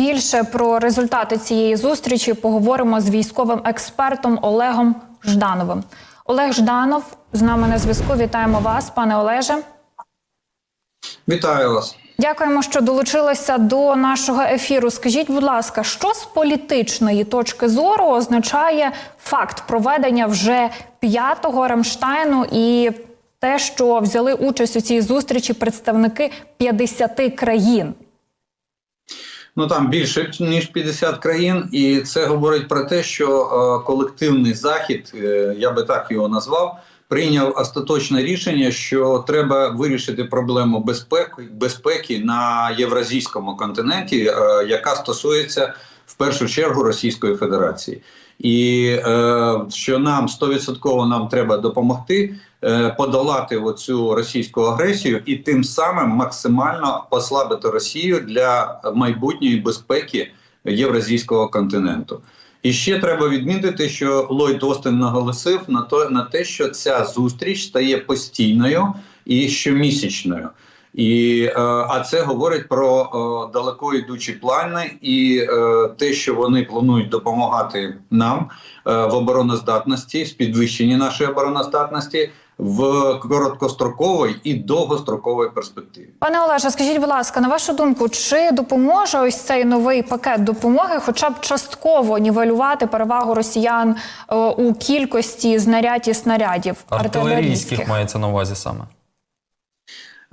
Більше про результати цієї зустрічі поговоримо з військовим експертом Олегом Ждановим. Олег Жданов з нами на зв'язку. Вітаємо вас, пане Олеже. Вітаю вас. Дякуємо, що долучилися до нашого ефіру. Скажіть, будь ласка, що з політичної точки зору означає факт проведення вже п'ятого Рамштайну і те, що взяли участь у цій зустрічі представники 50 країн? Ну там більше ніж 50 країн, і це говорить про те, що е, колективний захід, е, я би так його назвав, прийняв остаточне рішення, що треба вирішити проблему безпеки безпеки на євразійському континенті, е, яка стосується в першу чергу Російської Федерації. І е, що нам 100% нам треба допомогти е, подолати оцю російську агресію і тим самим максимально послабити Росію для майбутньої безпеки Євразійського континенту. І ще треба відмітити, що Ллойд Остин наголосив на то на те, що ця зустріч стає постійною і щомісячною. І е, а це говорить про е, далеко йдучі плани і е, те, що вони планують допомагати нам в обороноздатності, в підвищенні нашої обороноздатності в короткостроковій і довгостроковій перспективі. Пане Олеже, скажіть, будь ласка, на вашу думку, чи допоможе ось цей новий пакет допомоги, хоча б частково нівелювати перевагу росіян е, у кількості знарядь і снарядів Артилерійських мається на увазі саме.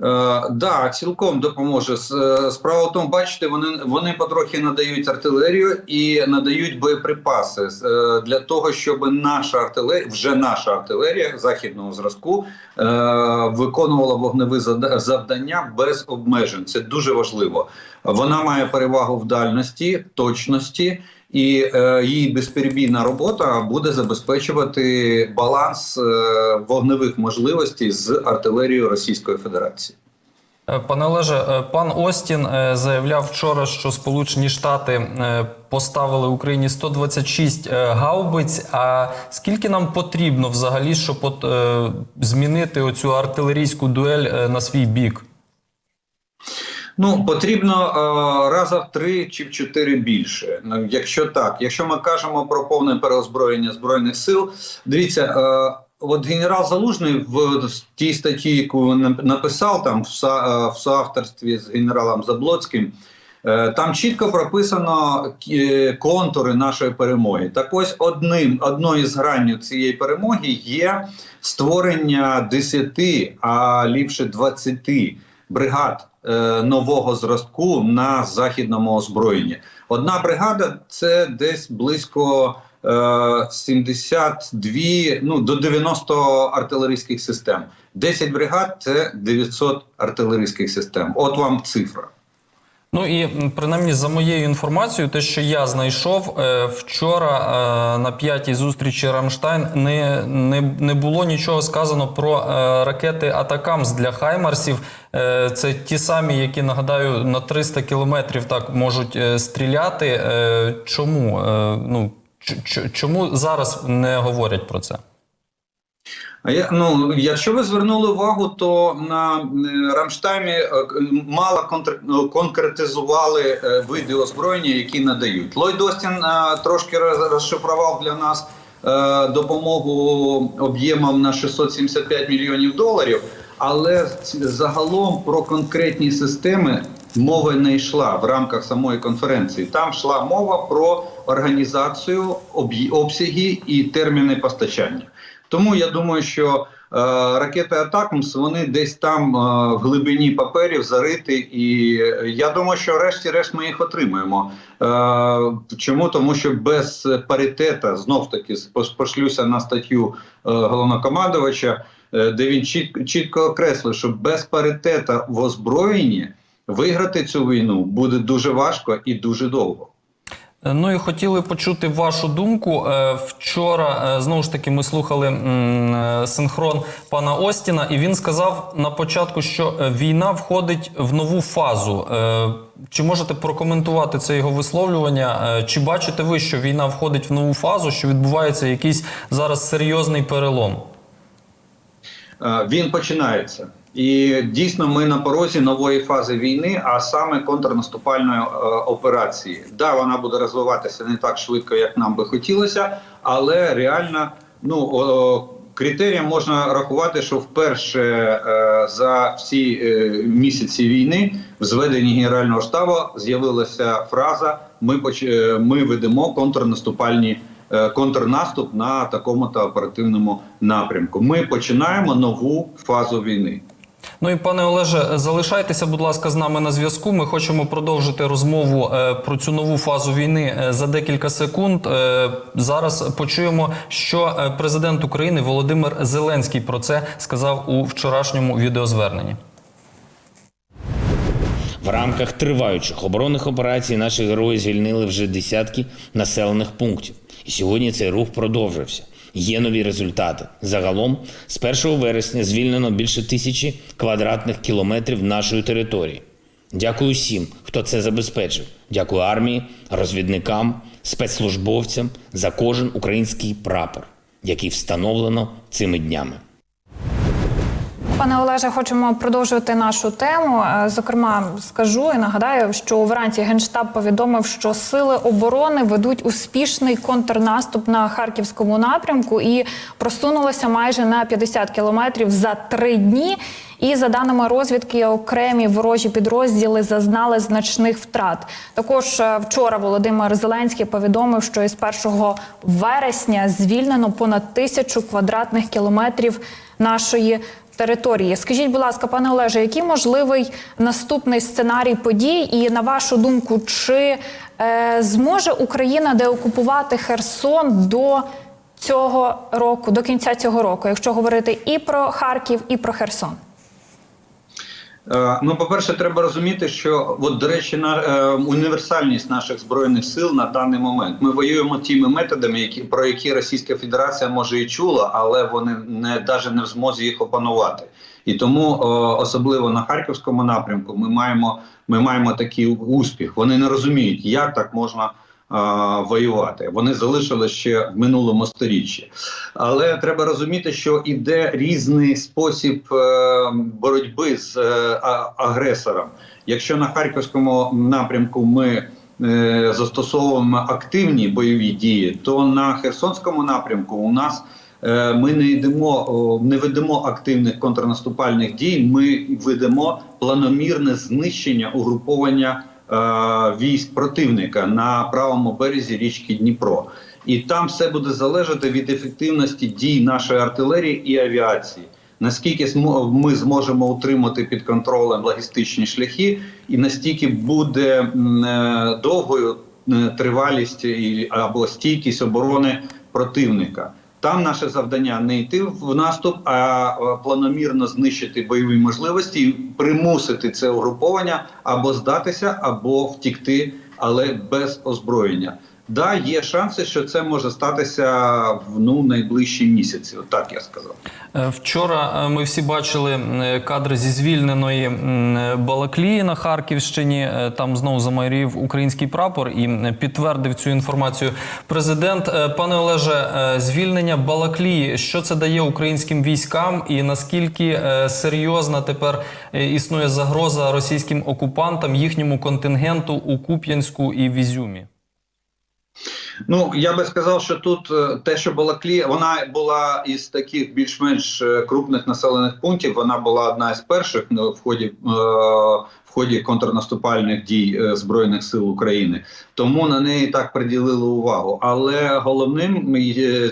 Е, да, цілком допоможе. Е, Справа в тому, бачите, вони вони потрохи надають артилерію і надають боєприпаси е, для того, щоб наша артилерія, вже наша артилерія західного зразку, виконувала вогневі завдання без обмежень. Це дуже важливо. Вона має перевагу в дальності, точності. І е, її безперебійна робота буде забезпечувати баланс е, вогневих можливостей з артилерією Російської Федерації. Е, Пане Олеже, пан Остін заявляв вчора, що Сполучені Штати поставили Україні 126 е, гаубиць. А скільки нам потрібно взагалі, щоб от, змінити оцю артилерійську дуель на свій бік? Ну потрібно е, раза в три чи в чотири більше. Ну, якщо так, якщо ми кажемо про повне переозброєння збройних сил, дивіться. Е, От генерал Залужний в тій статті, яку він написав там е, в соавторстві з генералом Заблоцьким, е, там чітко прописано контури нашої перемоги. Так ось одним одною з гранів цієї перемоги є створення 10, а ліпше 20 бригад е, нового зразку на західному озброєнні. Одна бригада це десь близько е, 72, ну до 90 артилерійських систем. 10 бригад це 900 артилерійських систем. От вам цифра. Ну і принаймні за моєю інформацією, те, що я знайшов е, вчора е, на п'ятій зустрічі Рамштайн, не, не, не було нічого сказано про е, ракети Атакамс для Хаймарсів. Це ті самі, які нагадаю на 300 кілометрів так можуть стріляти. Чому? Ну чому зараз не говорять про це? Я ну, якщо ви звернули увагу, то на е, Рамштаймі е, мало контр- ну, конкретизували е, види озброєння, які надають. Ллойд Остін е, трошки роз- розшифрував для нас е, допомогу об'ємом на 675 мільйонів доларів, але загалом про конкретні системи мови не йшла в рамках самої конференції. Там йшла мова про організацію, обсяги і терміни постачання. Тому я думаю, що е, ракети Атакмс вони десь там е, в глибині паперів зариті, і е, я думаю, що решті-решт ми їх отримаємо. Е, чому? Тому що без паритета знов таки пошлюся на статтю е, головнокомандувача, е, де він чіт, чітко окреслив, що без паритета в озброєнні виграти цю війну буде дуже важко і дуже довго. Ну і хотіли почути вашу думку. Е, Вчора е, знову ж таки ми слухали е, синхрон пана Остіна, і він сказав на початку, що війна входить в нову фазу. Чи можете прокоментувати це його висловлювання? Чи бачите ви, що війна входить в нову фазу, що відбувається якийсь зараз серйозний перелом? Він починається. І дійсно, ми на порозі нової фази війни, а саме контрнаступальної е, операції. Да, вона буде розвиватися не так швидко, як нам би хотілося, але реально, ну о, критерієм можна рахувати, що вперше е, за всі е, місяці війни в зведенні Генерального штабу з'явилася фраза: Ми поч- ми ведемо контрнаступальні. Контрнаступ на такому та оперативному напрямку. Ми починаємо нову фазу війни. Ну і пане Олеже, залишайтеся, будь ласка, з нами на зв'язку. Ми хочемо продовжити розмову е, про цю нову фазу війни е, за декілька секунд. Е, зараз почуємо, що президент України Володимир Зеленський про це сказав у вчорашньому відеозверненні. В рамках триваючих оборонних операцій наші герої звільнили вже десятки населених пунктів. І сьогодні цей рух продовжився. Є нові результати. Загалом з 1 вересня звільнено більше тисячі квадратних кілометрів нашої території. Дякую всім, хто це забезпечив. Дякую армії, розвідникам, спецслужбовцям за кожен український прапор, який встановлено цими днями. Пане Олеже, хочемо продовжувати нашу тему. Е, Зокрема, скажу і нагадаю, що вранці генштаб повідомив, що сили оборони ведуть успішний контрнаступ на харківському напрямку і просунулися майже на 50 кілометрів за три дні. І за даними розвідки, окремі ворожі підрозділи зазнали значних втрат. Також е, вчора Володимир Зеленський повідомив, що із 1 вересня звільнено понад тисячу квадратних кілометрів нашої території. Скажіть, будь ласка, пане Олеже, який можливий наступний сценарій подій? І на вашу думку, чи е, зможе Україна деокупувати Херсон до цього року, до кінця цього року, якщо говорити і про Харків, і про Херсон? Е, Ну, по-перше, треба розуміти, що от, до речі, на е, універсальність наших збройних сил на даний момент. Ми воюємо тими методами, які про які Російська Федерація може і чула, але вони не навіть не в змозі їх опанувати. І тому е, особливо на харківському напрямку ми маємо ми маємо такий успіх. Вони не розуміють, як так можна. Воювати вони залишили ще в минулому сторіччі, але треба розуміти, що іде різний спосіб е, боротьби з е, агресором. Якщо на харківському напрямку ми е, застосовуємо активні бойові дії, то на Херсонському напрямку у нас ми не йдемо, не ведемо активних контрнаступальних дій. Ми ведемо планомірне знищення угруповання військ противника на правому березі річки Дніпро. І там все буде залежати від ефективності дій нашої артилерії і авіації. Наскільки ми зможемо утримати під контролем логістичні шляхи, і настільки буде е, довгою е, тривалість або стійкість оборони противника. Там наше завдання не йти в наступ, а планомірно знищити бойові можливості, і примусити це угруповання або здатися, або втікти, але без озброєння. Да, є шанси, що це може статися в ну найближчі місяці. Отак я сказав. Е, Вчора е, ми всі бачили кадри зі звільненої Балаклії на Харківщині. Е, Там знову замайорів український прапор і підтвердив цю інформацію президент. Пане Олеже, звільнення Балаклії, що це дає українським військам, і наскільки серйозна тепер існує загроза російським окупантам їхньому контингенту у Куп'янську і в Ізюмі? Ну я би сказав, що тут е, те, що Балаклі, вона була із таких більш-менш е, крупних населених пунктів. Вона була одна із перших ну, в ході. е, В ході контрнаступальних дій збройних сил України, тому на неї так приділили увагу. Але головним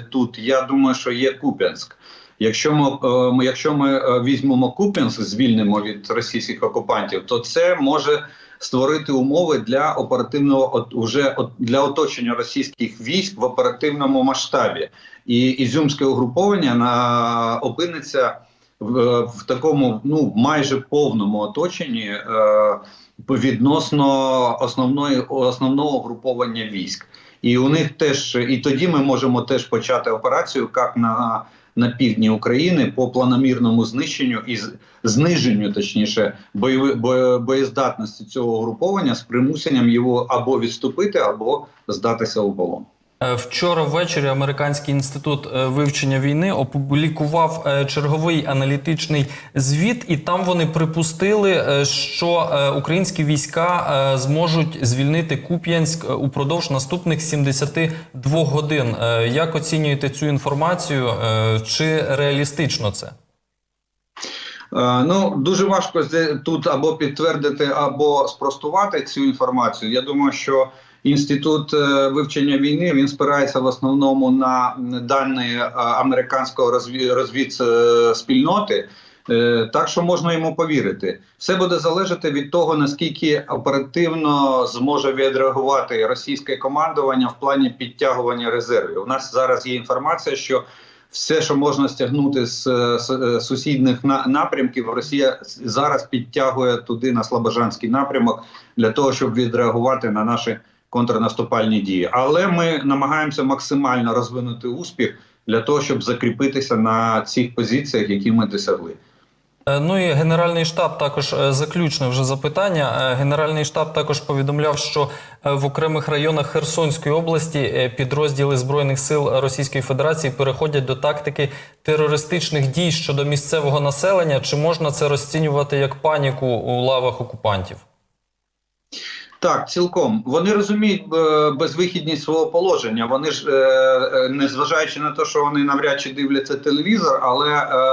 тут я думаю, що є Куп'янськ. Якщо ми, якщо ми візьмемо Куп'янськ, звільнимо від російських окупантів, то це може створити умови для оперативного от, уже для оточення російських військ в оперативному масштабі, і ізюмське угруповання на опиниться в, в такому ну майже повному оточенні е, відносно основної основного угруповання військ. І у них теж і тоді ми можемо теж почати операцію, як на на півдні України по планомірному знищенню і зниженню, точніше, боєздатності цього угруповання з примусенням його або відступити, або здатися у полон. Е, Вчора ввечері Американський інститут е, вивчення війни опублікував е, черговий аналітичний звіт, і там вони припустили, що українські війська зможуть звільнити Куп'янськ упродовж наступних 72 годин. Як оцінюєте цю інформацію? Чи реалістично це? Ну дуже важко тут або підтвердити, або спростувати цю інформацію. Я думаю, що інститут е, вивчення війни він спирається в основному на дані е, американського розві- розвідспільноти. Е, Так що можна йому повірити, все буде залежати від того наскільки оперативно зможе відреагувати російське командування в плані підтягування резервів. У нас зараз є інформація, що все, що можна стягнути з, сусідних на, напрямків, Росія зараз підтягує туди на Слобожанський напрямок для того, щоб відреагувати на наші контрнаступальні дії. Але ми намагаємося максимально розвинути успіх для того, щоб закріпитися на цих позиціях, які ми досягли. Е, Ну і Генеральний штаб також е, заключне вже запитання. Е, Генеральний штаб також повідомляв, що в окремих районах Херсонської області підрозділи збройних сил Російської Федерації переходять до тактики терористичних дій щодо місцевого населення. Чи можна це розцінювати як паніку у лавах окупантів? Так, цілком вони розуміють е, безвихідність свого положення. Вони ж, е, е, незважаючи на те, що вони навряд чи дивляться телевізор, але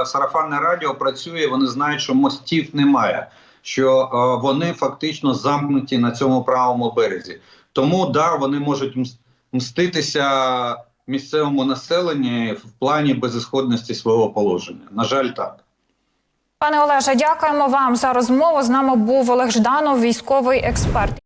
сарафанне радіо працює. Вони знають, що мостів немає, що вони фактично замкнуті на цьому правому березі. Тому да, вони можуть мститися місцевому населенню в плані безісходності свого положення. На жаль, так. Пане Олеже, дякуємо вам за розмову. З нами був Олег Жданов, військовий експерт.